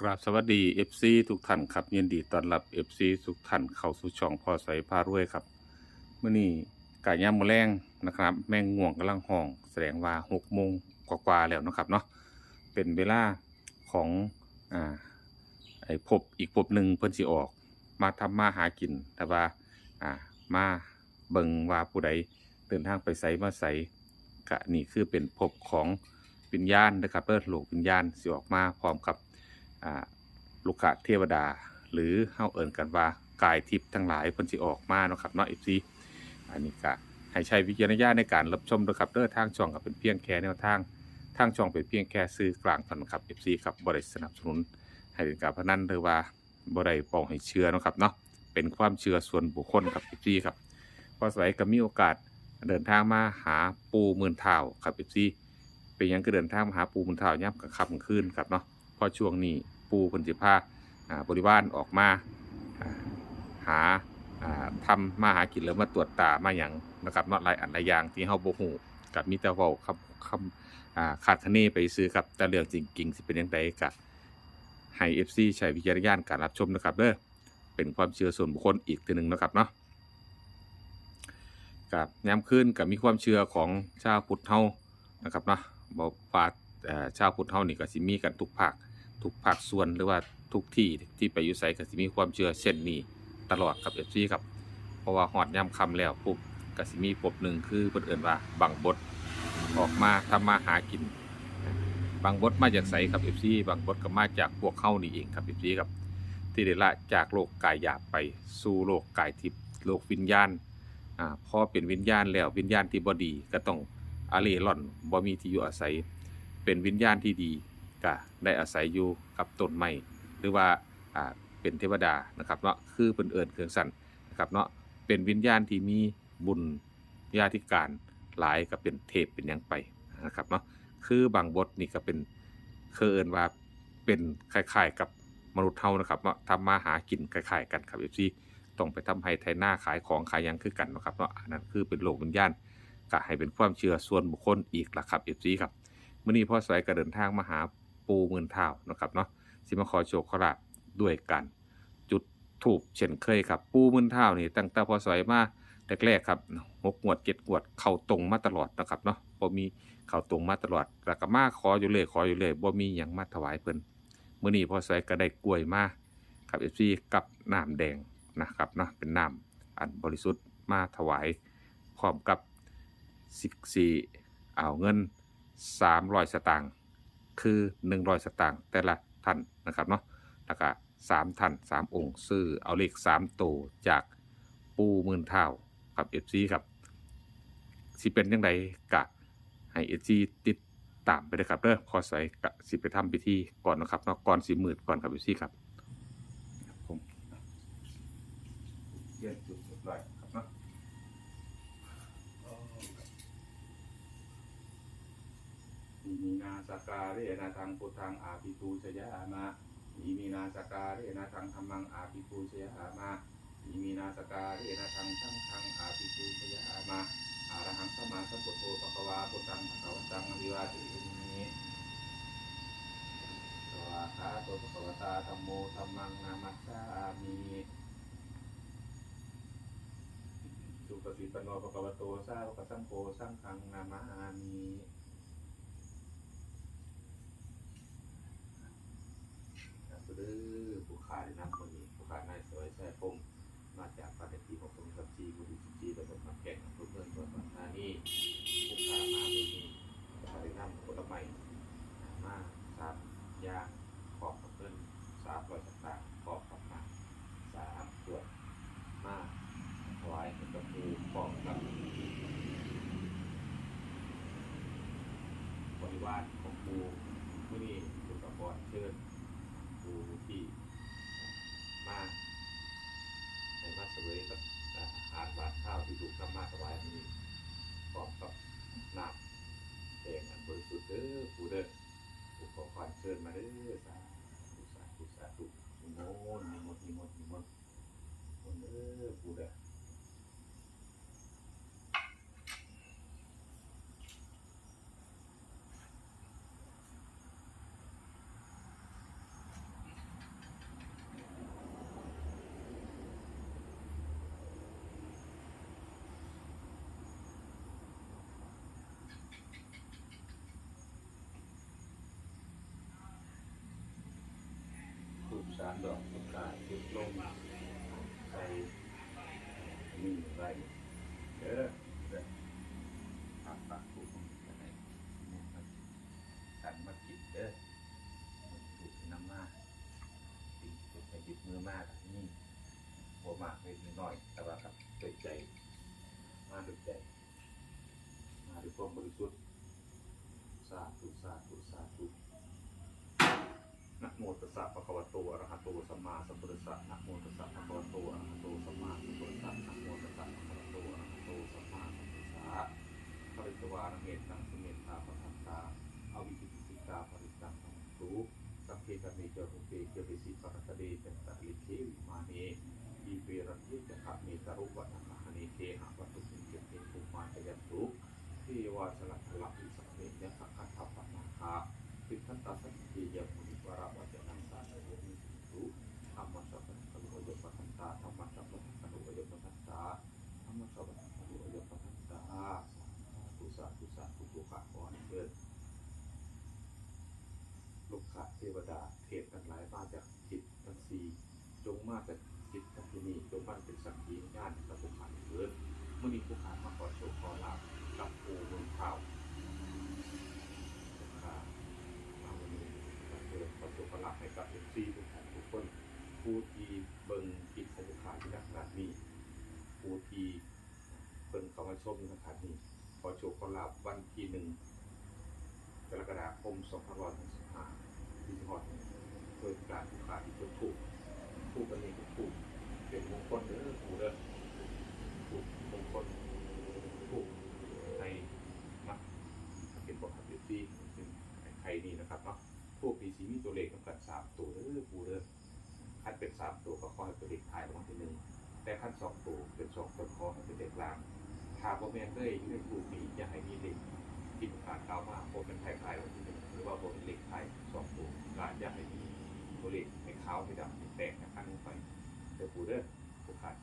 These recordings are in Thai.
กราบสวัสดี FC ทุกท่านครับยินดีต้อนรับ FC ทุกท่านเข้าสู่ช่องพอใส่พารวยครับเมื่อนี้กายามมอแรงนะครับ แมงง่วงกำลังห้อง แสดงว่า6โมงกว่าๆแล้วนะครับเนาะเป็นเวลาของอ่าไอ้ภพอีกภพหนึ่งเพิ่นสิออก มาทำมาหากิน แต่ว่าอ่ามาเบิงว่าผู้ใดเดินทางไปไสมาไสกะนี่คือเป็นภพของวิญญาณนะครับเปิดโลกวิญญาณสิออกมาพร้อมกับ ลูกขเทวดา หรือเฮาเอิ่นกันว่ากายทิพย์ทั้งหลายเพิ่นสิออกมาเนาะครับเนาะ FC อันนี้ก็ให้ใช้วิจารณญาณในการรับชมด้วยครับเด้อทางช่องก็เป็นเพียงแค่แนวทางทางช่องเป็นเพียงแค่ซื้อกลางเท่านั้นครับ FC ครับบ่ได้สนับสนุน ให้เป็นการพนันหรือว่าบ่ได้ปองให้เชื่อเนาะครับเนาะเป็นความเชื่อส่วนบุคคลครับ FC ครับพอสวยก็มีโอกาสเดินทางมาหาปูมื่นเท่าครับ FC เป็นยังก็เดินทางมาหาปูมื่นเท่ายามกลางค่ำกลางคืนครับเนาะพราะช่วงนี้ ปูเพิ่นสิพาอ่าบริวารออกมาหาทำมาหากินหรือมาตรวจตามาหยังนะครับนาะหลายอันหลายอย่างที่เฮาบ่ฮู้กับมีแต่เว้าคำคำอ่าคาดคะเนไปซื้อครับแต่เรื่องจริงๆสิเป็นจังไดก็ให้ FC ใช้วิจารณญาณการรับชมนะครับเด้อเป็นความเชื่อส่วนบุคคลอีกทีหนึ่งนะครับเนาะกับยามคืนก็มีความเชื่อของชาวพุทธเฮานะครับเนาะบ่ว่าชาวพุทธเฮานี่ก็สิมีกันทุกภาค ทุกภาคส่วนหรือว่าทุกที่ที่ไปอยู่ไสก็สิมีความเชื่อเช่นนี้ตลอดครับ FC ครับ เพราะว่าฮอดยามค่ำแล้วปุ๊บก็สิมีปบหนึ่งคือเพิ่นเอินว่าบังบดออกมาทำมาหากิน บางบดมาจากไสครับ FC บางบดก็มาจากพวกเฮานี่เองครับ FC ครับ ที่ได้ละจากโลกกายหยาบไปสู่โลกกายทิพย์โลกวิญญาณอ่าพอเป็นวิญญาณแล้ววิญญาณที่บ่ดีก็ต้องอาเร่ร่อนบ่มีที่อยู่อาศัย เป็นวิญญาณที่ดี ก็ได้อาศัยอยู่กับต้นไม้หรือว่าอ่าเป็นเทวดานะครับเนาะคือเป็นเอิญเครื่องสั่นนะครับเนาะเป็นวิญญาณที่มีบุญญาธิการหลายก็เป็นเทพเป็นยังไปนะครับเนาะคือบางบทนี่ก็เป็นเคือเอิญว่าเป็นคล้ายๆกับมนุษย์เฮานะครับเนาะทำมาหากินคล้ายๆกันครับเอฟซีต้องไปทำให้ไทยหน้าขายของขายยังคือกันนะครับเนาะอันนั้นคือเป็นโลกวิญญาณก็ให้เป็นความเชื่อส่วนบุคคลอีกละครับเอฟซีครับเมื่อนี้พ่อสายก็เดินทางมาหา ปูหมื่นเท่านะครับเนาะสิมาขอโชคขอลาบด้วยกัน จุดถูกเช่นเคยครับ ปูหมื่นเท่านี่ตั้งแต่พอสายมาแรกๆครับหกงวดเจ็ดงวดเข้าตรงมาตลอดนะครับเนาะบ่มีเข้าตรงมาตลอดแล้วก็มาขออยู่เลยขออยู่เลยบ่มีหยังมาถวายเพิ่นมื่อนี้พอสายก็ได้กล้วยมาครับ FC กับน้ำแดงนะครับเนาะเป็นน้ำอันบริสุทธิ์มาถวายพร้อมกับสิสี่เอาเงิน 300 สตางค์ คือ 100 สตางค์แต่ละท่านนะครับเนาะแล้วก็สามท่านสามองค์ซื้อเอาเลข3ตัวจากปูมื่นเท่ากับ FC ครับสิเป็นยังไงกะให้ FC ติดตามไปเลยครับเด้อพอใส่กะสิไปทำพิธีก่อนนะครับเนาะก่อนสิหมื่นก่อนครับ FC ครับ มีนาสการเรนะทังพุทธังอาภิปูชยามาอิมีนาสการเรนะทังธรรมังอาภิปูชยามาอิมีนาสการเรนะทังสังฆังอาภิปูชยามาอารหังสมาสัมพุทโธปะคะวาพุทธังปะคะวะตังอภิวาเทมิสวากขาโตปะคะวะตาธัมโมธัมมังนามัสสามิสุปฏิปโนปะคะวะโตสาวกสังโฆสังฆังนามามิ ครับคือผู้ขายนำคนนี้ผู้ขายนายสวยแซ่พงมา จากปาเตตีของสมศักดิ์ศรีบุรีศรีตำบลมาแก่งอำเภอเมืองจังหวัดปัตตานีผู้ขามาเมื่อนี้ขายนำผลไม้มาสามยาขอบกับเงินสามรอยสตางขอบกับมาสามขวดมาถวายให้กับผู้ขอบกับบริวารของผู้ผู้นี้ผู้กระปอดเชิญ ที่ถูกนำมาถวายนี้พร้อมกับน้ำแดงอันบริสุทธิ์เด้อผู้เด้อผู้ขอความเชิญมาเด้อสาธุสาธุสาธุนิมนต์นิมนต์นิมนต์นิมนต์นิมนต์เด้อผู้เด้อ ว้เด้อเด้อากฝากผู้คนจะให้มู่มันสั่นมากิเด้อถูกน้ำมาติดไปหยิบมือมากนี่บ่มากเลยนิดหน่อย แต่ว่าครับด้วยใจ มาด้วยใจ มาด้วยความบริสุทธิ์สาธุสาธุสาธุนะโมตัสสะภะคะวะโตอะระหะโตสัมมาสัมพุทธัสสะนะโมตัสสะภะคะวะโตอะระหะโตสัมมาสัมพุทธัสสะนะคะวะโตอะระหะโตสัมมาสัมพุทธัสสะปริต วานเมตตังสเมตตาปะทันตาอวิจิติกาปริตังสัมตุสัพเพกะเมเจโรเกเกเรสิปะระตะเดจันตะลิเควิมาเนอีเปรันยิจะขะเมตรุวัฏหะหะเนเทหะวัตุสิงเกติภูมาจยันตุที่วาสลักลักอิสัพเพยะสักขะทัพปะนาคาติทันตาสันติยมุนิวราวัจนังสาโนมิสุธรรมะสัพพะทะลุโยปะทันตาธรรมะสัพพะทะลุโยปะทันตาธรรมะสัพพะทะลุโยปะทันตาตุสาตุสาตุตุขะก่อนเกิดลูกขะเทวดาเทพทั้งหลายมาจากจิตทั้งสี่จงมาจากจิตทั้ ฟันเป็นสักขีญาณกับผู้ขาเกิดเมื่อนี้ผู้ขามาขอโชคขอลาบกับปูบนข้าวผู้ขามาวันนี้ก็เกิดประสบการณ์ให้กับเอฟซีทุกท่านทุกคนผู้ที่เบิ่งคลิปของลูกค้าที่นักขนาดนี้ผู้ที่เพิ่นเข้ามาชมในขนาดนี้ขอโชคขอลาบวันที่หนึ่งกรกฎาคม2565ที่จังหวัดโดยการลูกค้าที่จุดถูกถูกกันนี้ก็ถูก เป็นมงคลเด้อถูกเด้อถูกมงคลถูกในมักเป็นบอกครับเอฟซีเป็นไทยนี่นะครับเนาะพวกปีซีมีตัวเลขกำกับสามตัวเด้อปูเด้อขั้นเป็นสามตัวก็ขอให้เป็นเลขท้ายรางที่หนึ่งแต่ขั้นสองตัวเป็นสองตัวขอให้เป็นเลขกกลางถ้าบ่แม่นเลยอยู่ในปูปีอย่าให้มีเลขที่ขาดเก้ามากโบเป็นไทยท้ายรางวัลที่หนึ่งหรือว่าโบเป็นเลขท้ายสองตัวกาอย่าให้มีตัวเลขไม่ขาวไม่ดำไม่แตกนะขั้นลงไป ปูเด้อผู้ขาด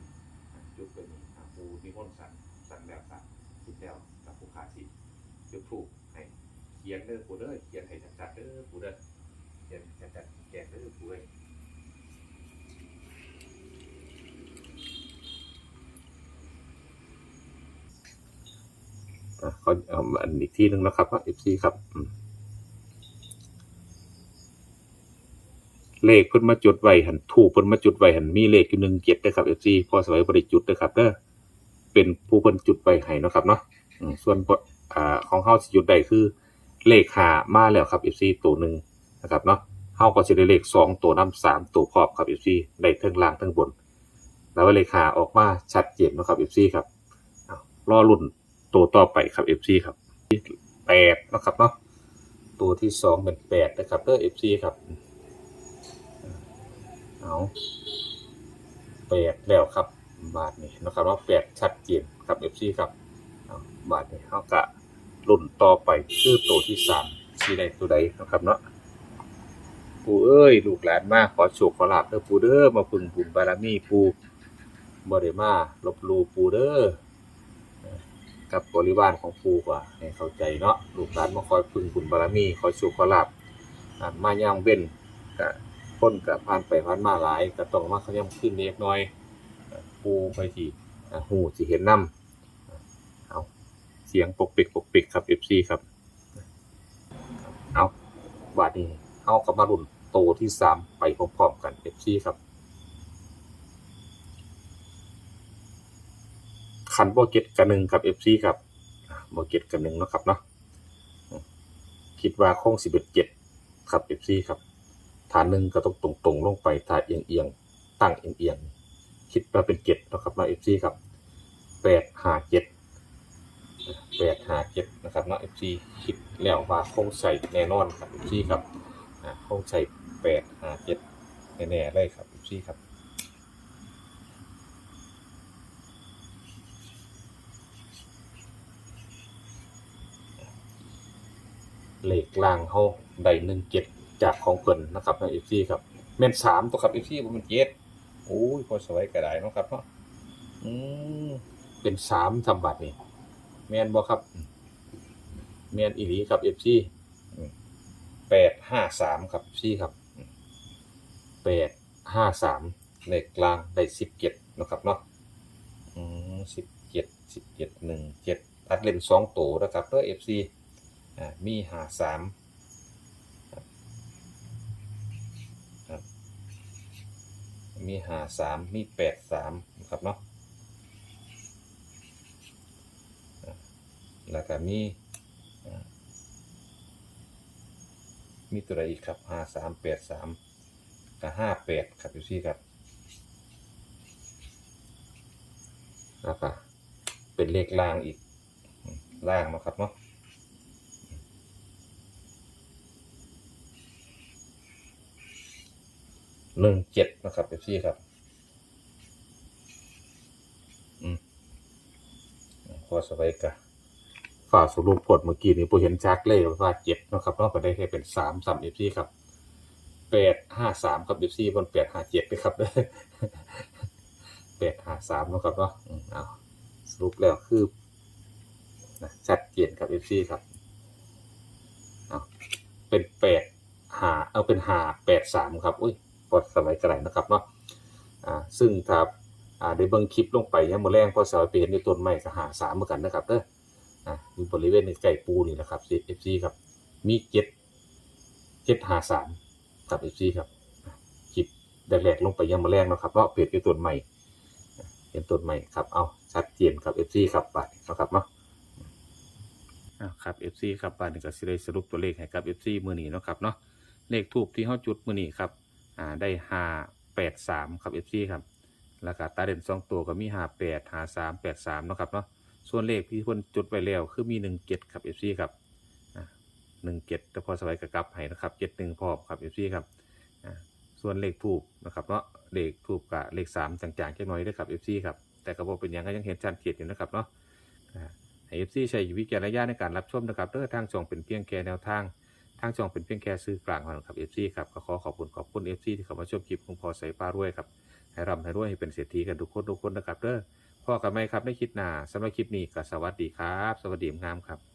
จุดตัวนี้อะปูนิมนต์สันสันแบบสันจุดแล้วกับผู้ขาดสิจุดถูกให้เขียนเด้อปูเด้อเขียนให้ชัดๆเด้อปูเด้อเขียนชัดๆแกะเด้อปูเอ้ยอะขอเอาอันอีกที่หนึ่งนะครับว่า FC ครับอืม เลขเพิ่นมาจุดไว้หันถูกเพิ่นมาจุดไว้หันมีเลขอยู่หนึ่งเจ็ดนะครับ FC พอสวัยบริจุดนะครับเด้อเป็นผู้เพิ่นจุดไว้ให้นะครับเนาะส่วนอ่าของเฮาสิจุดใดคือเลขหามาแล้วครับ FC ตัวหนึ่งนะครับเนาะเฮาก็สิได้เลขสองตัวนํสามตัวครอบครับ FC ได้ทั้งล่างทั้งบน แล้วเลขหาออกมาชัดเจนนะครับ FC ครับรอรุ่นตัวต่อไปครับ FC ครับแปดนะครับเนาะตัวที่สองเป็นแปดนะครับเด้อ FC ครับ เอาแปดแล้วครับ บาทนี้นะครับว่าแปดชัดเจนครับ FC ครับบาทนี้เฮากะรุ่นต่อไปคือตัวที่สามสีใดตัวใดนะครับเนาะปูเอ้ยลูกหลานมากขอโชคขอลาบเด้อปูเด้อมาพึ่งบุญบารมีปูบ่ได้มาลบลูปูเด้อกับบริวารของปูกว่าให้เข้าใจเนาะลูกหลานมาคอยพึ่งบุญบารมีขอโชคขอลาบมาย่างเว้นกะ คนกะผ่านไปผ่านมาหลายก็ต้องมาเขาย่ำขึ้นเล็กน้อยปูไปที่หูสิเห็นน้ำเอาเสียงปกปิกปกปิกครับ FC ครับ เอาบาดนี้เอากับมารุ่นโตที่สามไปพร้อมๆกัน FC ครับคันโบเก็ตกันหนึ่งครับ FC ครับโบเก็ตกันหนึ่งนะครับเนาะคิดว่าคงสิบเอ็ดเจ็ดครับ FC ครับ ฐานหนึ่งก็ต้องตรงๆลงไปถ้าเอียงๆตั้งเอียงๆคิดว่าเป็นเจ็ดนะครับเนาะ FC ครับแปดหาเจ็ดแปดหาเจ็ดนะครับเนาะ FC คิดแล้วว่าคงใส่แน่นอนครับ FC ครับคงใส่แปดหาเจ็ดแน่ๆเลยครับ FC ครับเหลขล่างเฮาได้หนึ่งเจ็ด จากของเพิ่นนะครับใน FC ครับแม่นสามตัวครับ FC บ่แม่นเจ็ดโอ้ยพอสวยก็ไดเนาะครับเนาะอืมเป็นสามทำบัตรนี่แมนบอครับแมนอีหลีครับเอฟซีแปดห้าสามครับซีครับแปดห้าสามในกลางได้สิบเจ็ดนะครับเนาะอืมสิบเจ็ดสิบเจ็ดหนึ่งเจ็ดตัดเล่นสองตัวนะครับเด้อเอฟซีอ่ามีห้าสามครับครับ มีหาสามมีแปดสามนะครับเนาะแล้วก็มีมีตัวอะไรอีกครับห้าสามแปดสามกับห้าแปดครับอยู่ที่ครับแล้วก็เป็นเลขล่างอีกล่างนะครับเนาะ หนึ่งเจ็ดนะครับเอฟซีครับอืมพอสบายกะฝ่าสรุปผลเมื่อกี้นี้ผมเห็นชักเลยว่าเจ็ดนะครับเนาะก็ได้แค่เป็นสามสามเอฟซีครับแปดห้าสามครับเอฟซีบนแปดห้าเจ็ดนะครับเด้อแปดห้าสามนะครับเนาะอืมเอาสรุปแล้วคือนะชัดเจนครับเอฟซีครับเอาเป็นแปดหาเอาเป็นหาแปดสามครับ อุ้ย พอสมัยกระไรนะครับเนาะอ่าซึ่งถ้าอ่าได้เบิ่งคลิปลงไปยังโมแรงพอสาวไปเห็นในต้นไม้ก็หาสามเหมือนกันนะครับเด้ออ่าอยู่บริเวณในไก่ปูนี่นะครับเอฟซีครับมีเจ็ดเจ็ดหาสามครับเอฟซีครับคลิปแรกๆลงไปยังโมแรงเนาะครับเนาะเปลี่ยนในต้นไม้เป็นต้นใหม่ครับเอาชัดเจนครับ FC ครับไปนะครับเนาะครับ FC ครับบ้านนี้ก็สิได้สรุปตัวเลขให้กับ FC มื้อนี้เนาะครับเนาะเลขทูบที่เฮาจุดมื้อนี้ครับ อ่าได้583ครับ FC ครับแล้วก็ตาเด่นสองตัวก็มี58 53 83เนาะครับเนาะส่วนเลขที่เพิ่นจุดไว้แล้วคือมี17ครับ FC ครับอ่า17แต่พอสบายก็กลับให้นะครับ71พร้อครับ FC ครับส่วนเลขทูบนะครับเนาะเลขทูบกับเลขสามจางๆแค่น้อยด้วยครับ FC ครับแต่กระบอกเป็นย่างก็ยังเห็นชัดเจนอยู่นะครับเนาะอ่าให้ FC ใช้วิจารณญาณในการรับชมนะครับเด้อทางช่องเป็นเพียงแค่แนวทาง ทางช่องเป็นเพียงแค่ซื้อกลางเท่านั้นครับ FC ครับก็ขอขอบคุณขอบคุณเอฟซีที่เข้ามาชมคลิปของพอใส่ป้ารวยครับให้ร่ำให้รวยให้เป็นเศรษฐีกันทุกคนทุกคนนะครับเด้อพ่อกับแม่ครับไม่คิดหนาสำหรับคลิปนี้ก็สวัสดีครับ สวัสดีงามครับ